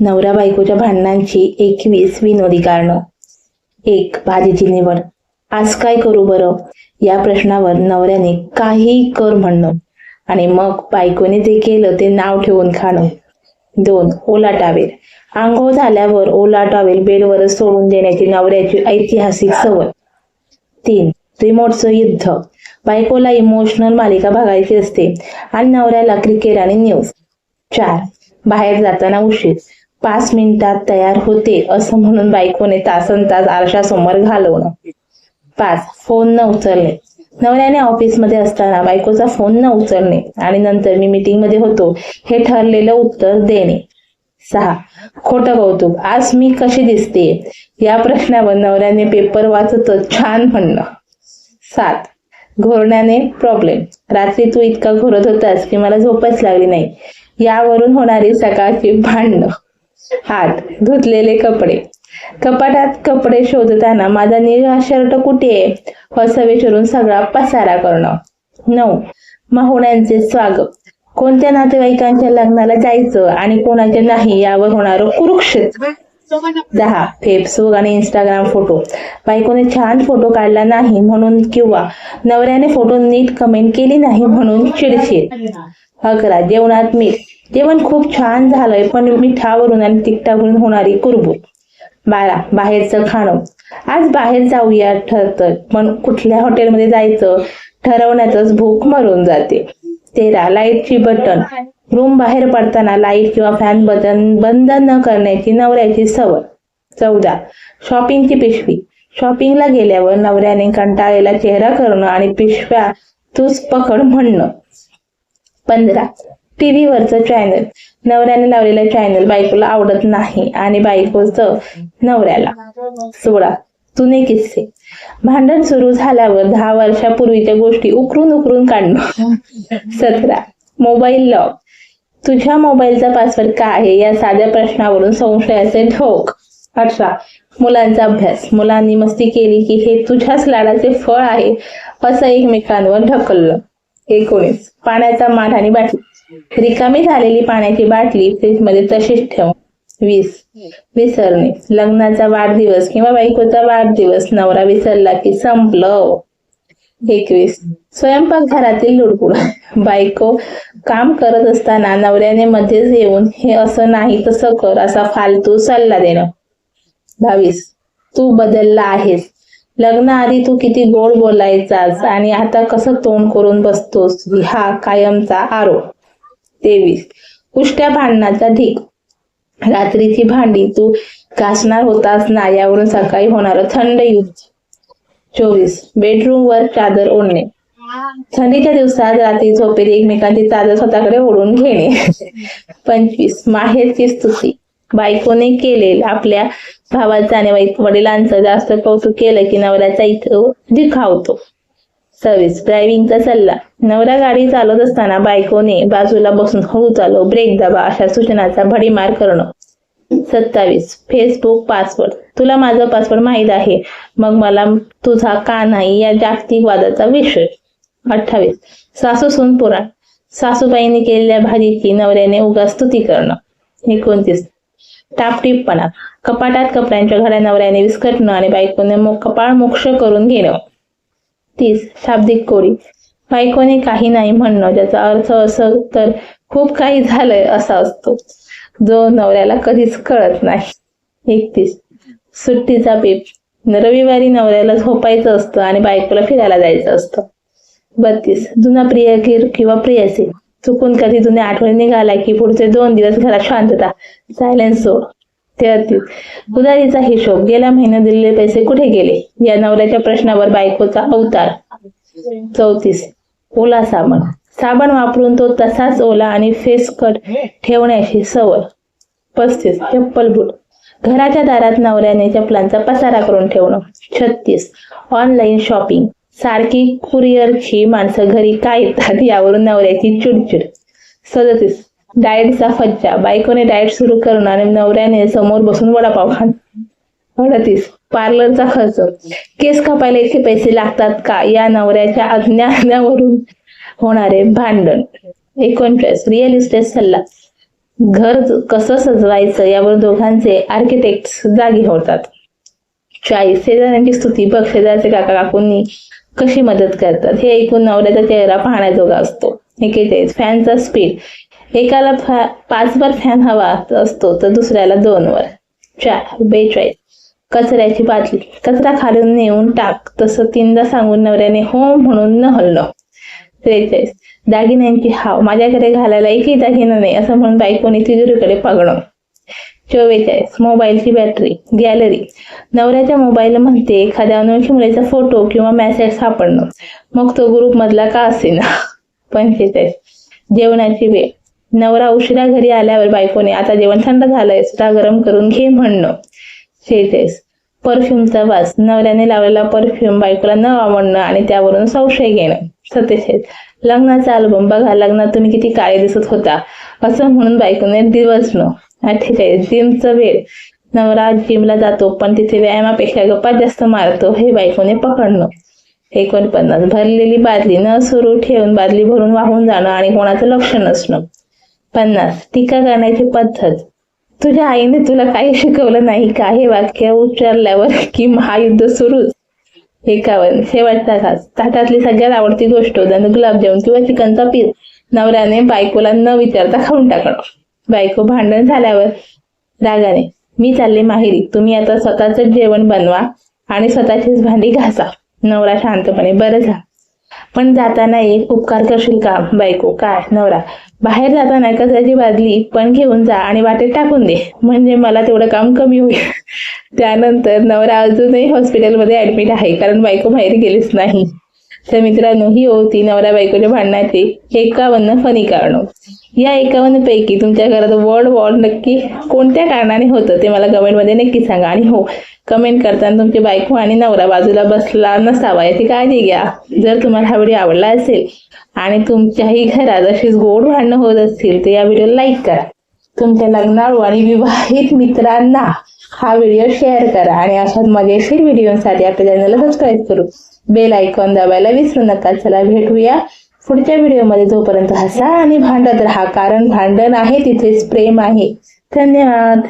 नवरा बायकोच्या भांडणांची एकवीस विनोदी कारणं. एक भाजीची निवड. आज काय करू बरं? या प्रश्नावर नवऱ्याने काही कर म्हणणं. आणि मग बायकोने जे केलं ते नाव ठेवून खाणं. दोन ओला टावेल. आंघोळ झाल्यावर ओला टावेल सोडून देण्याची नवऱ्याची ऐतिहासिक सवय. तीन रिमोटचं युद्ध. बायकोला इमोशनल मालिका बघायची असते आणि नवऱ्याला क्रिकेट आणि न्यूज. चार बाहेर जाताना उशीर. पाच मिनिटात तयार होते असं म्हणून बायकोने तासन तास आरशासमोर घालवणं पाच फोन न उचलणे. नवऱ्याने ऑफिसमध्ये असताना बायकोचा फोन न उचलणे आणि नंतर मी मीटिंगमध्ये होतो हे ठरलेलं उत्तर देणे. सहा खोटं कौतुक. आज मी कशी दिसते? या प्रश्नावर नवऱ्याने पेपर वाचत छान म्हणणं सात घोरण्याने प्रॉब्लेम रात्री तू इतका घोरत होतास की मला झोपच लागली नाही. यावरून होणारी सकाळची भांडणं. हात धुतलेले कपडे. कपाटात कपडे शोधताना माझा निळा शर्ट कुठे आहे? असं विचारून सगळा पसारा करणं. नऊ. माहुण्यांचे स्वागत. कोणत्या नातेवाईकांच्या लग्नाला जायचं आणि कोणाचे नाही यावर होणार कुरुक्षेत्र? दहा. फेसबुक आणि इंस्टाग्राम फोटो. बायकोने छान फोटो काढला नाही म्हणून किंवा नवऱ्याने फोटो नीट कमेंट केली नाही म्हणून चिडचिड. अकरा. जेवणात मीठ. जेवण खूप छान झालंय पण मिठावरून आणि तिखटावरून होणारी कुरबूर बारा बाहेरचं खाणं. आज बाहेर जाऊया ठरतं. पण कुठल्या हॉटेलमध्ये जायचं? ठरवण्यातच भूक मरून जाते. तेरा लाईटची बटन रूम बाहेर पडताना लाइट किंवा फॅन बटन बंद न करण्याची नवऱ्याची सवय. चौदा शॉपिंगची पिशवी. शॉपिंगला गेल्यावर नवऱ्याने कंटाळलेला चेहरा करणं आणि पिशव्या तूच पकड म्हणणं. पंधरा टीव्हीवरचं चॅनल नवऱ्याने लावलेलं चॅनल बायकोला आवडत नाही आणि बायकोचं नवऱ्याला. सोळा जुने किस्से. भांडण सुरू झाल्यावर दहा वर्षापूर्वीच्या गोष्टी उकरून उकरून काढणं. सतरा मोबाईल लॉक तुझ्या मोबाईलचा पासवर्ड काय आहे? या साध्या प्रश्नावरून संशयाचे ठोक. अठरा मुलांचा अभ्यास. मुलांनी मस्ती केली की हे तुझ्याच लाडाचे फळ आहे असं एकमेकांवर ढकललं. एकोणीस पाण्याचा माठ आणि बाटली. रिकामी झालेली पाण्याची बाटली फ्रीजमध्ये तशीच ठेव वीस विसरणे. लग्नाचा वाढदिवस किंवा बायकोचा वाढदिवस नवरा विसरला की संपलं. एकवीस. स्वयंपाक घरातील लुडबुड बायको काम करत असताना नवऱ्याने मध्येच येऊन हे असं नाही तसं कर असा फालतू सल्ला देणं. बावीस. तू बदलला आहेस. लग्नाआधी तू किती गोड बोलायचास आणि आता कसं तोंड करून बसतोस? हा कायमचा आरोप. तेवीस. कुष्ट्या भांडणाचा ढीक रात्रीची भांडी तू घासणार होतास ना यावरून सकाळी होणार थंड युद्ध. चोवीस. बेडरूम वर चादर ओढणे. थंडीच्या दिवसात रात्री झोपेत एकमेकांची चादर स्वतःकडे ओढून घेणे. पंचवीस. माहेरची स्तुती. बायकोने केले आपल्या भावाचा आणि वडिलांचं जास्त कौतुक केलं की नवऱ्याचा इथं दिखावतो. सव्वीस. ड्रायव्हिंगचा सल्ला. नवरा गाडी चालवत असताना बायकोने बाजूला बसून हळू चालव ब्रेक दाबा अशा सूचनाचा भडीमार करणं. सत्तावीस. फेसबुक पासवर्ड तुला माझा पासवर्ड माहीत आहे. मग मला तुझा का नाही या जागतिक वादाचा विषय. अठ्ठावीस. सासू सून पुराण सासूबाईंनी केलेल्या भाजीची नवऱ्याने उगा स्तुती करणं. एकोणतीस. टापटीपणा कपाटात कपड्यांच्या घड्या नवऱ्याने विस्कटणं आणि बायकोने कपाळ मोक्ष करून घेणं. तीस शाब्दिक कोरी बायकोने काही नाही म्हणणं ज्याचा अर्थ असं तर खूप काही झालंय असा असतो. जो नवऱ्याला कधीच कळत नाही. एकतीस. सुट्टीचा पेप रविवारी नवऱ्याला झोपायचं असतं आणि बायकोला फिरायला जायचं असतं. बत्तीस. जुना प्रियकीर किंवा प्रियसी. चुकून कधी जुन्या आठवणी निघाला की पुढचे दोन दिवस घरात शांतता. सायलेन्स सोड. ते उधारीचा हिशोब गेल्या महिन्यात दिलेले पैसे कुठे गेले? या नवऱ्याच्या प्रश्नावर बायकोचा अवतार. चौतीस. ओला साबण. साबण वापरून तो तसाच ओला आणि फेस कट ठेवण्याची सवय. पस्तीस. चप्पल बूट. घराच्या दारात नवऱ्याने चपलांचा पसारा करून ठेवणं. छत्तीस. ऑनलाईन शॉपिंग सारखी कुरिअरची माणसं घरी काय येतात यावरून नवऱ्याची चिडचिड. सदतीस. डाएटचा फज्जा. बायकोने डाएट सुरू करून आणि नवऱ्याने समोर बसून वडापाव खाणं अडतीस पार्लरचा खर्च. केस कापायला इतके पैसे लागतात का? या नवऱ्याच्या अज्ञानावरून होणारे भांडण. एकोणचाळीस. रिअल इस्टेट सल्ला. घर कसं सजवायचं? यावर दोघांचे आर्किटेक्ट जागी होतात. चाळीस. शेजाऱ्यांची स्तुती. बघ शेजारचे काका काकूंनी कशी मदत करतात? हे ऐकून नवऱ्याचा चेहरा पाहण्याजोगा असतो. एकेचाळीस. फॅनचा स्पीड एकाला फॅ पाच वर फॅन हवा असतो तर दुसऱ्याला दोन वर चार. बेचाळीस कचऱ्याची बाटली कचरा खालून नेऊन टाक. तसं तीनदा सांगून नवऱ्याने हो म्हणून न हलणं त्रेचाळीस. दागिन्यांची हाव. माझ्याकडे घालायला एकही दागिना नाही असं म्हणून बायकोने तिजोरीकडे पागणं चव्वेचाळीस मोबाईलची बॅटरी गॅलरी. नवऱ्याच्या मोबाईल म्हणते एखाद्या अनोळखी मुलीचा फोटो किंवा मेसेज सापडणं. मग तो ग्रुप मधला का असेना? पंचेचाळीस. जेवणाची वेळ. नवरा उशिरा घरी आल्यावर बायकोने आता जेवण थंड झालंय सुद्धा गरम करून घे म्हणणं. शेतेस परफ्यूमचा वास. नवऱ्याने लावलेला परफ्यूम बायकोला न आवडणं आणि त्यावरून संशय घेणं. सत्तेचाळीस लग्नाचा अल्बम बघा. लग्नात तुम्ही किती काळे दिसत होता. असं म्हणून बायकोने दिवसणं अठ्ठेचाळीस जिमचं वेळ. नवरा जिमला जातो पण तिथे व्यायामापेक्षा गप्पा जास्त मारतो. हे बायकोने पकडणं. एकोणपन्नास. भरलेली बादली न सुरू ठेवून बादली भरून वाहून जाणं आणि कोणाचं लक्ष नसणं. पन्नास. टीका करण्याची पद्धत. तुझ्या आईने तुला काही शिकवलं नाही का? हे वाक्य उच्चारल्यावर की महायुद्ध सुरूच एकावन्न. शेवटचा घास ताटातली सगळ्यात आवडती गोष्ट उदाहरण गुलाबजामुन किंवा चिकनचा पीस नवऱ्याने बायकोला न विचारता खाऊन टाकणं बायको भांडण झाल्यावर रागाने मी चालले माहेरी. तुम्ही आता स्वतःच जेवण बनवा आणि स्वतःचीच भांडी घासा. नवरा शांतपणे बरं जा पण जाताना एक उपकार करशील का? बायको काय? नवरा? बाहेर जाताना कचऱ्याची बादली? पण घेऊन जा आणि वाटेत टाकून दे. म्हणजे मला तेवढं काम कमी होईल. त्यानंतर नवरा अजूनही हॉस्पिटलमध्ये ऍडमिट आहे कारण बायको बाहेर गेलीच नाही. तर मित्रांनो ही होती नवरा बायकोच्या भांडणाचे एकावन्न फनी कारणं. या एकावन्न पैकी तुमच्या घरात वर्ल्ड वॉर नक्की कोणत्या कारणाने होतं ते मला कमेंटमध्ये नक्की सांगा. आणि हो कमेंट करताना तुमची बायको आणि नवरा बाजूला बसला नसावा याची काळजी घ्या. जर तुम्हाला हा व्हिडिओ आवडला असेल आणि तुमच्याही घरात अशीच गोड भांडणं होत असतील तर या व्हिडिओला लाईक करा. तुमच्या लग्नाळू आणि विवाहित मित्रांना हा व्हिडिओ शेअर करा आणि अशाच मजेशीर व्हिडिओसाठी आपल्या चॅनलला सबस्क्राईब करू. बेल आयकॉन दाबायला विसरू नका. चला भेटूया पुढच्या व्हिडिओमध्ये. जोपर्यंत हसा आणि भांडत राहा कारण भांडण आहे तिथेच प्रेम आहे. धन्यवाद.